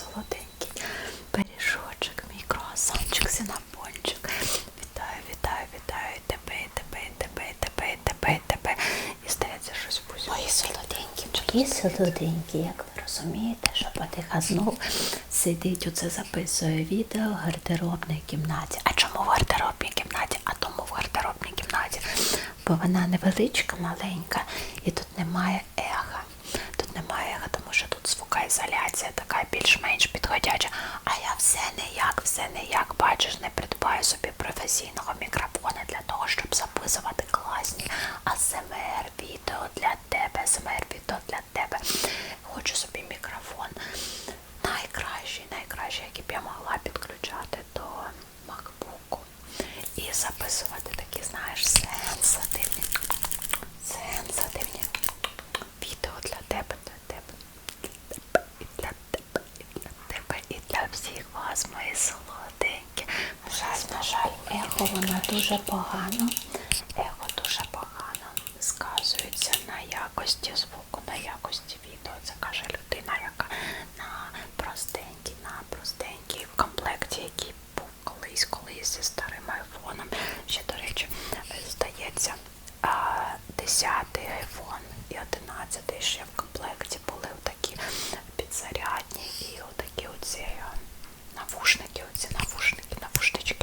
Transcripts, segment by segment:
солоденький пиріжочок, мій круасанчик, синапончик. Вітаю, вітаю, вітаю тебе, тебе, тебе, тебе, тебе, тебе. І здається, щось пусть. Мої солоденькі, мої солоденькі, як ви розумієте, що потиха знов сидить, оце записує відео в гардеробній кімнаті. А чому в гардеробній кімнаті? А тому в гардеробній кімнаті. Бо вона невеличка, маленька, і тут немає гадяча. А я все не як, все не як, бачиш, не придбаю собі професійного мікрофону. дуже погано, его дуже погано сказується на якості звуку, на якості відео. Це каже людина, яка на простенькій, на простенькій в комплекті, який був колись, колись зі старим айфоном. Ще, до речі, здається, 10-й айфон і 11-й ще в комплекті були такі підзарядні і отакі оці навушники, оці навушники, навушнички.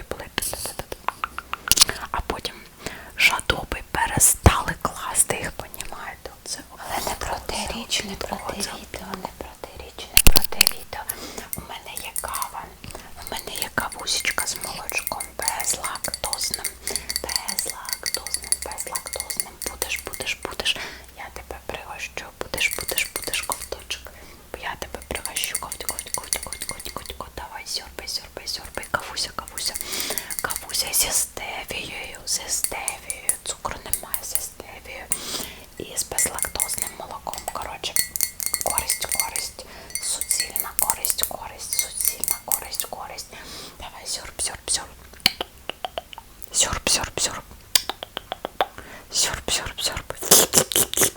Сёрп, сёрп, сёрп. Сёрп, сёрп, сёрп.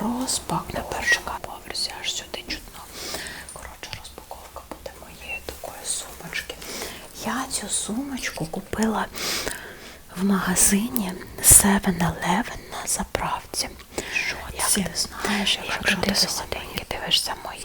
розпак на першому поверсі, аж сюди чудно. Коротше, розпаковка буде моєї такої сумочки. Я цю сумочку купила в магазині 7-Eleven на заправці. Що Як ти знаєш, якщо, ти дивишся мої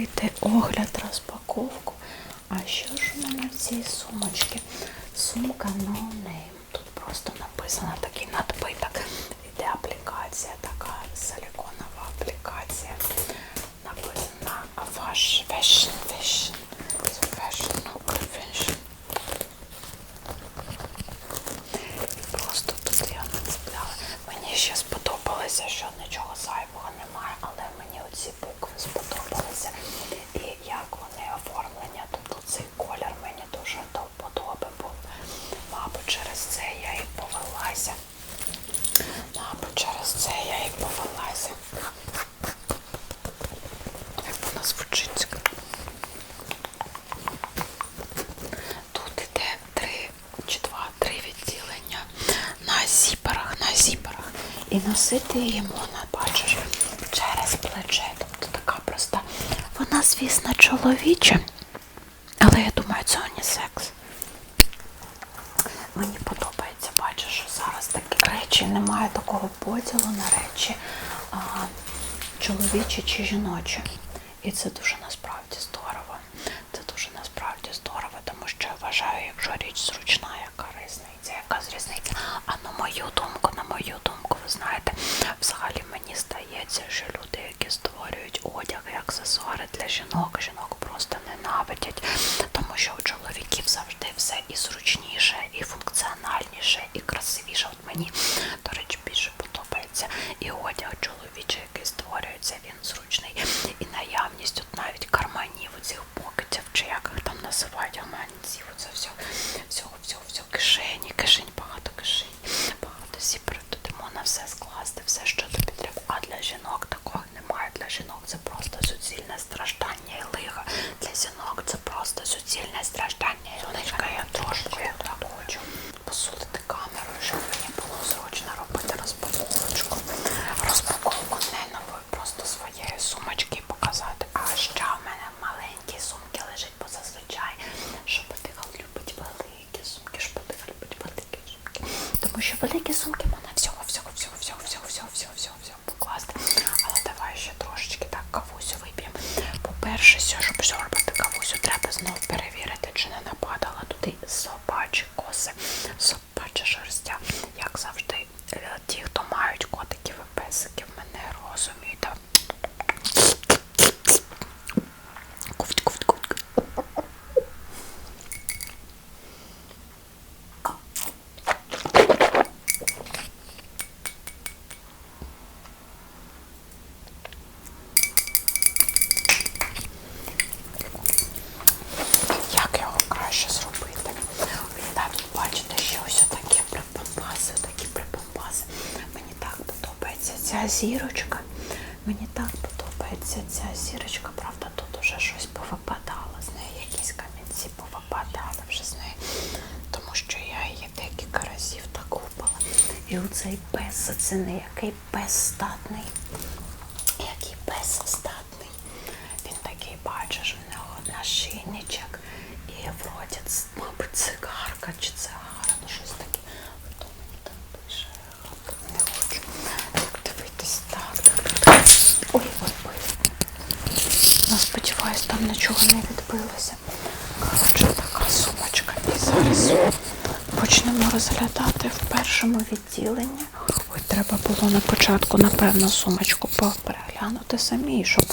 зробити огляд розповідь. І носити її можна, бачиш, через плече. Тобто така проста. Вона, звісно, чоловіча, але я думаю, це унісекс. Мені подобається, бачиш, що зараз такі речі, немає такого поділу на речі а, чоловічі чи жіночі. І це дуже насправді здорово. Це дуже насправді здорово, тому що я вважаю, якщо річ зручна, яка різниця, för länge såg man зірочка. Мені так подобається ця сірочка, правда, тут уже щось повипадало з неї, якісь камінці повипадали вже з неї. Тому що я її декілька разів так купила. І оцей пес, це не який пес статний. Який пес статний. Він такий, бачиш, в нього нашийничок і вроді, ц- мабуть, цигарка чи цигара, ну щось таке. Хто мені там пише? Не хочу. Так дивитись, так, так, так. Ой, ой, ой. Ну, сподіваюсь, там нічого не відбилося. Коротше, така сумочка. І зараз почнемо розглядати в першому відділенні. Ой, треба було на початку, напевно, сумочку переглянути самі, щоб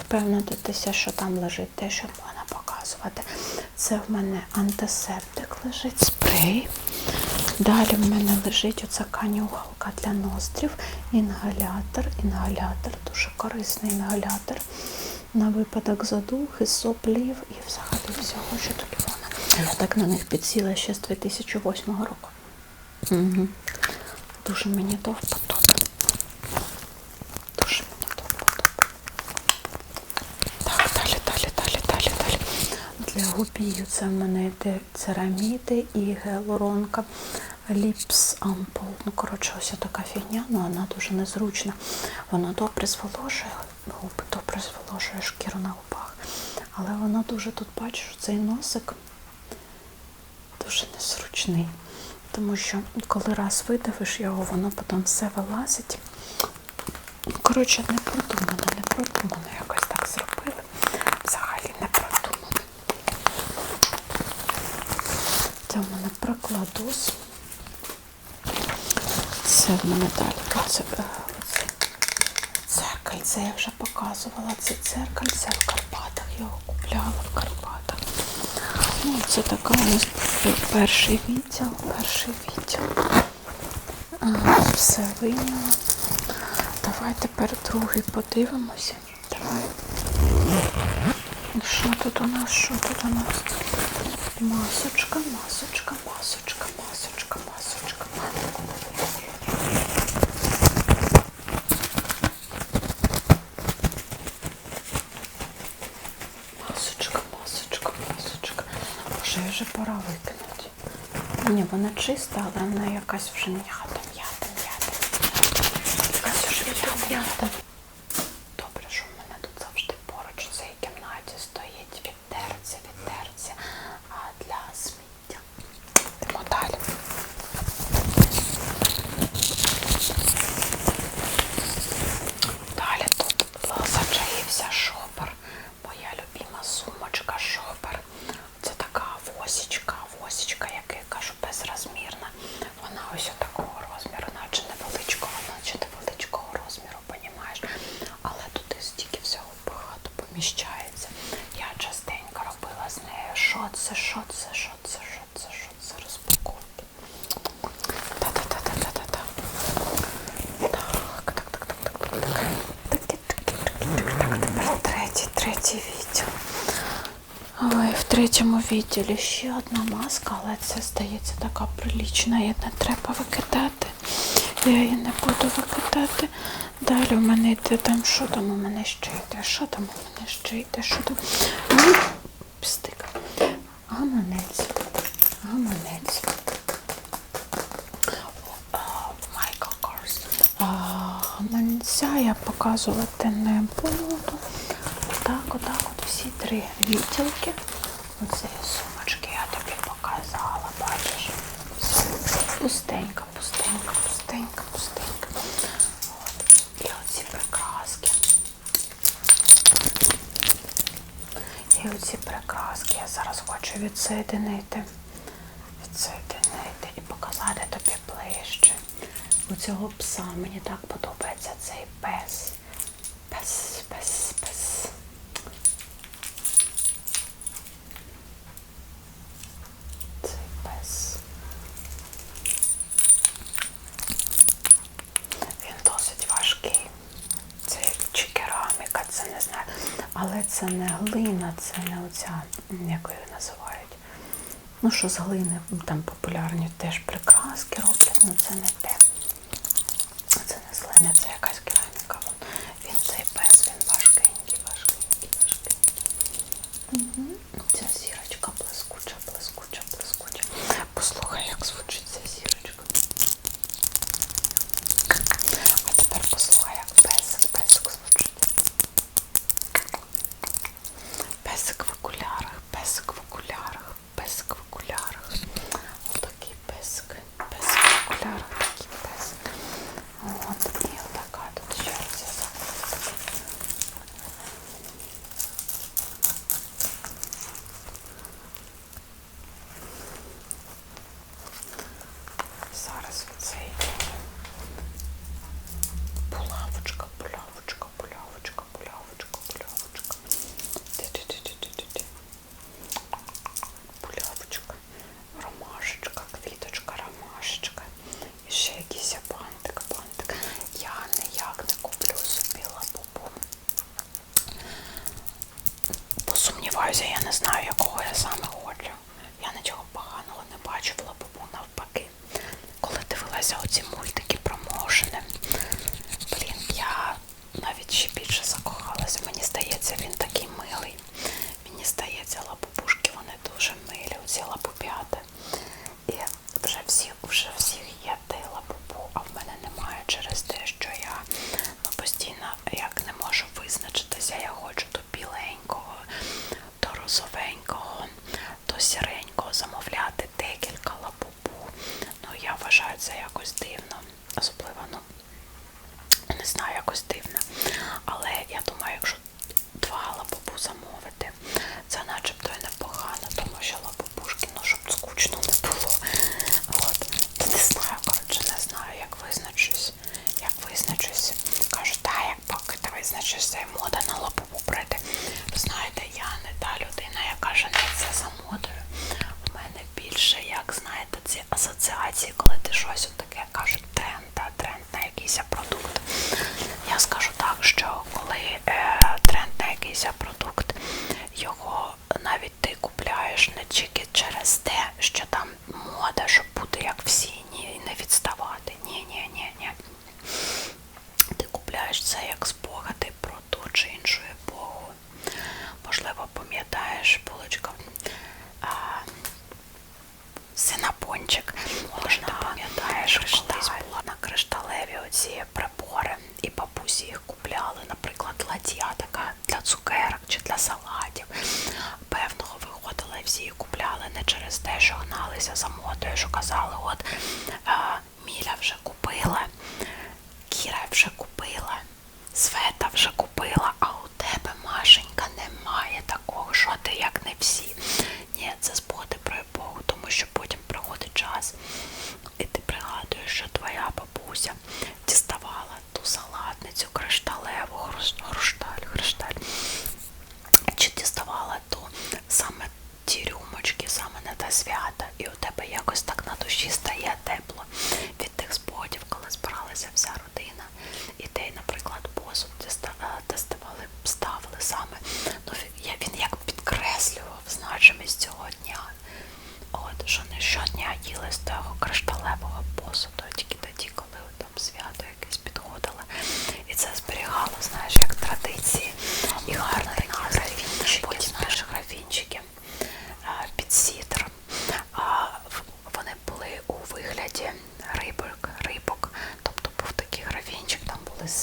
впевнитися, що там лежить те, що можна показувати. Це в мене антисептик лежить, спрей. Далі в мене лежить оця канюгалка для ноздрів, інгалятор. Інгалятор, дуже корисний інгалятор. На випадок задухи, соплів і взагалі всього, що тут вона. Я так на них підсіла ще з 2008 року. Угу. Дуже мені то вподоби. Дуже мені то вподоби. Так, далі, далі, далі, далі, далі. Для губію це в мене йде цераміди і гелоронка. Ліпс ампул. Ну, коротше, ось така фігня, ну вона дуже незручна. Вона добре зволожує губи, добре зволожує шкіру на губах. Але вона дуже тут бачиш, цей носик дуже незручний. Тому що коли раз видавиш його, воно потім все вилазить. Коротше, не продумано, не продумано. Якось так зробили. Взагалі не продумано. Це в мене прокладус. Це в мене далі. Це, е, дзеркальце я вже показувала. Це дзеркальце в Карпатах. Я його купляла в Карпатах. Ну, це така у нас перший відділ, перший відділ. Все вийняла. Давай тепер другий подивимося. Давай. Що тут у нас? Що тут у нас? Масочка, масочка, вже пора викинути. Ні, вона чиста, але вона якась вже м'ята, м'ята, м'ята. Якась вже м'ята. відділі ще одна маска, але це здається така прилічна, її не треба викидати. Я її не буду викидати. Далі у мене йде там, що там у мене ще йде, що там у мене ще йде, що там. Пістик. Гаманець. Гаманець. Майкл Карс. Гаманця я показувати не буду. Отак, отак, от всі три відділки. Оце сумочки я тобі показала, бачиш? Пустенька, пустенька, пустенька, пустенька. От. І оці прикраски. І оці прикраски я зараз хочу відсоєдинити. Відсоєдинити і показати тобі ближче. У цього пса мені так Але це не глина, це не оця, як її називають. Ну, що з глини там популярні теж прикраски роблять, але це не те. Це не з це якась кераміка. Він цей пес, він важкенький, важкенький, важкий. Угу.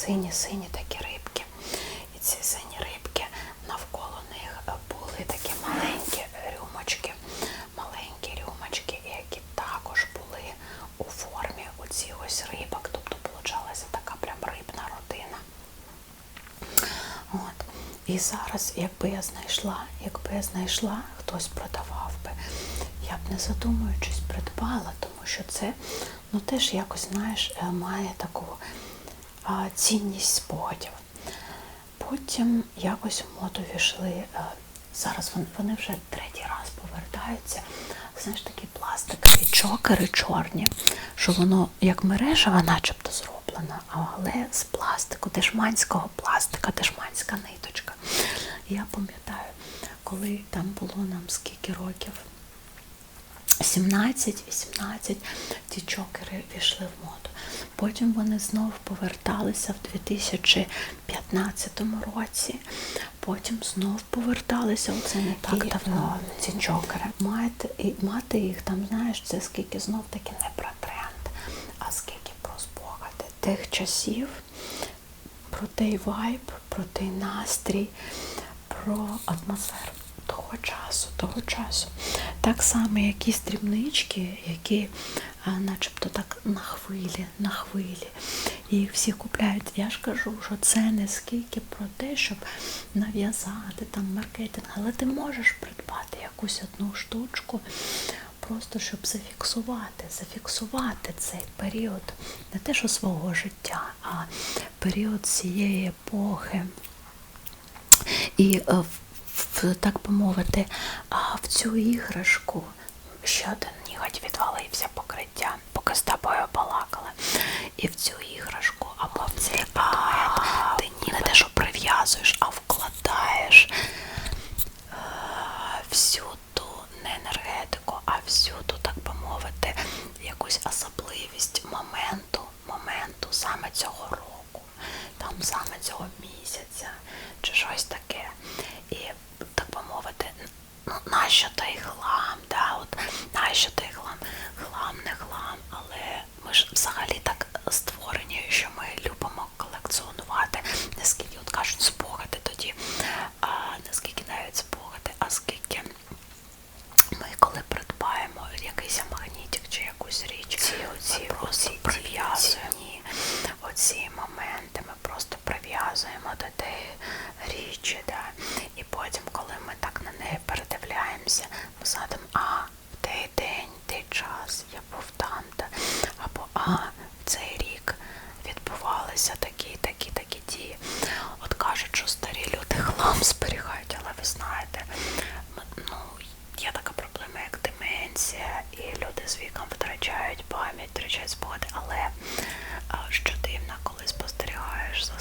Сині-сині такі рибки. І ці сині рибки навколо них були такі маленькі рюмочки, маленькі рюмочки, які також були у формі оці ось рибок. Тобто получалася така прям рибна родина. От. І зараз, якби я знайшла, якби я знайшла, хтось продавав би, я б не задумуючись придбала, тому що це ну теж якось, знаєш, е, має таку цінність спогадів. Потім якось в моду війшли. е, Зараз вони, вже третій раз повертаються. Знаєш, такі пластикові чокери чорні, що воно як мережева, начебто зроблено, але з пластику, дешманського пластика, дешманська ниточка. Я пам'ятаю, коли там було нам скільки років, 17-18 ті чокери війшли в моду. Потім вони знову поверталися в 2015 році. Потім знов поверталися. Оце не так І, давно ці чокери. Мати, і мати їх там, знаєш, це скільки знов таки не про тренд, а скільки про спогади тих часів, про той вайб, про той настрій, про атмосферу того часу, того часу. Так само якісь дрібнички, які а, начебто так на хвилі, на хвилі. І всі купляють. Я ж кажу, що це не скільки про те, щоб нав'язати там маркетинг, але ти можеш придбати якусь одну штучку. Просто щоб зафіксувати, зафіксувати цей період, не те, що свого життя, а період цієї епохи. І е, в, в, так би мовити, а в цю іграшку ще один ніготь відвалився покриття, поки з тобою балакала. І в цю іграшку або в цей предмет ти ні не те, що прив'язуєш, а вкладаєш е, всю ту не енергетику, а всю ту, так би мовити, якусь особливість моменту, моменту саме цього року, там саме цього місяця, чи щось таке. І так би мовити, ну нащо той хлам, да, от нащо той хлам? Хлам, не хлам, але ми ж взагалі так створені, що ми любимо колекціонувати, не скільки от кажуть спогади тоді, а не скільки навіть спогади, а скільки ми коли придбаємо якийсь магнітик чи якусь річ, ці оці просто прив'язуємо оці моменти, ми просто прив'язуємо до тієї річі, да. і потім, коли ми так на неї передивляємося, ми згадуємо, а в той день, той час я був там, та або а в цей рік відбувалися такі, такі, такі дії. От кажуть, що старі люди хлам зберігають, але ви знаєте, м- ну, є така проблема, як деменція, і люди з віком втрачають пам'ять, згоди, але а, що дивно, коли спостерігаєш за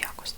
якості.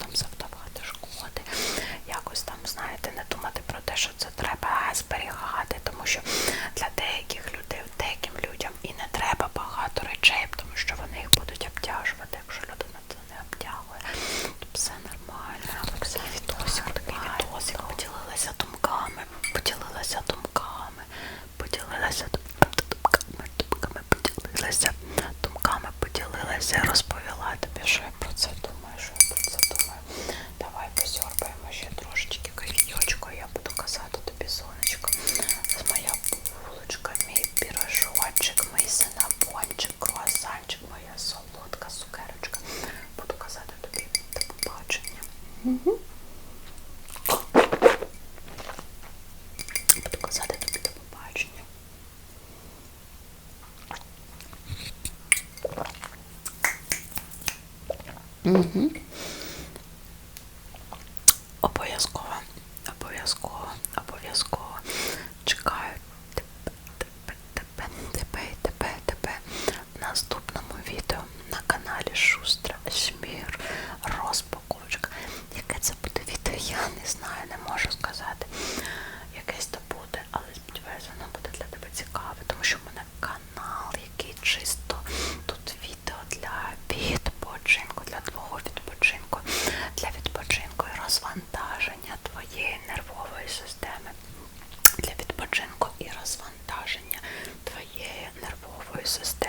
嗯哼。system.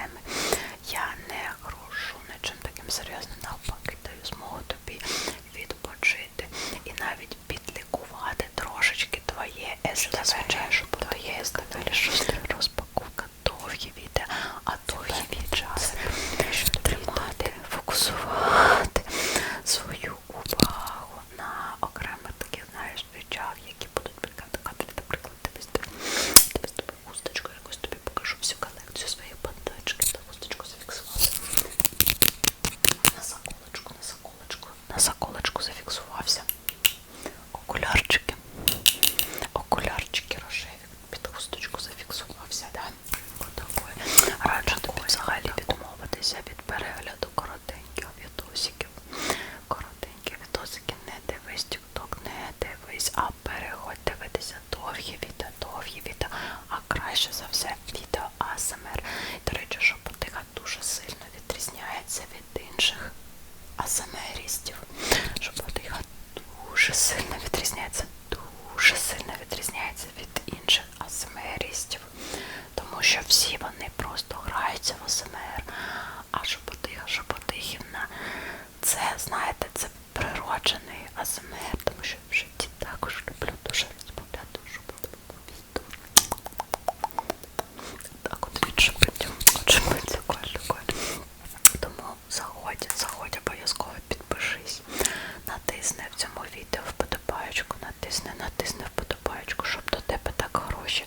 натисни, натисни вподобаючку, щоб до тебе так гроші